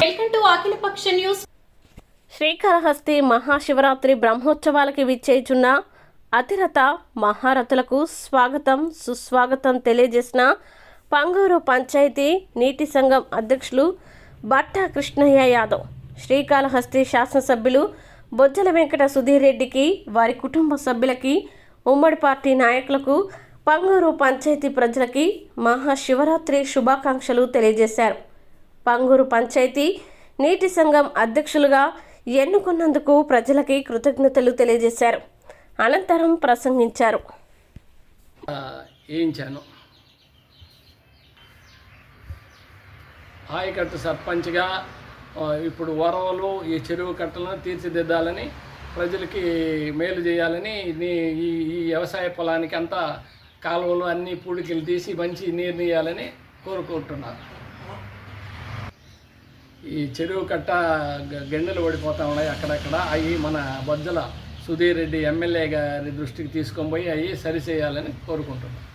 Welcome to Akhilapaksha news. Srikalahasti Mahashivaratri బ్రహ్మోత్సవాలకి విచ్చేచున్న అతిరథ మహారథులకు స్వాగతం సుస్వాగతం తెలియజేసిన పంగూరు పంచాయతీ నీటి సంఘం అధ్యక్షులు బట్టా కృష్ణయ్య యాదవ్ శ్రీకాళహస్తి శాసనసభ్యులు బొజ్జల వెంకట సుధీర్ రెడ్డికి వారి కుటుంబ సభ్యులకి ఉమ్మడి పార్టీ నాయకులకు పంగూరు పంచాయతీ ప్రజలకి మహాశివరాత్రి శుభాకాంక్షలు తెలియజేశారు. పంగూరు పంచాయతీ నీటి సంఘం అధ్యక్షులుగా ఎన్నుకున్నందుకు ప్రజలకి కృతజ్ఞతలు తెలియజేశారు. అనంతరం ప్రసంగించారు. ఆ, ఆయకట్టు సర్పంచ్గా ఇప్పుడు వరవలు ఈ చెరువు కట్టలను తీర్చిదిద్దాలని ప్రజలకి మేలు చేయాలని ఈ ఈ వ్యవసాయ పొలానికి అంతా కాలువలు అన్ని పూడికలు తీసి మంచి నీరు నీయాలని కోరుకుంటున్నాను ఈ చెరువు కట్ట గ- గెండెలు పడిపోతా ఉన్నాయి అక్కడక్కడ. అవి మన బొజ్జల సుధీర్ రెడ్డి ఎమ్మెల్యే గారి దృష్టికి తీసుకొని పోయి అవి సరిచేయాలని కోరుకుంటున్నాను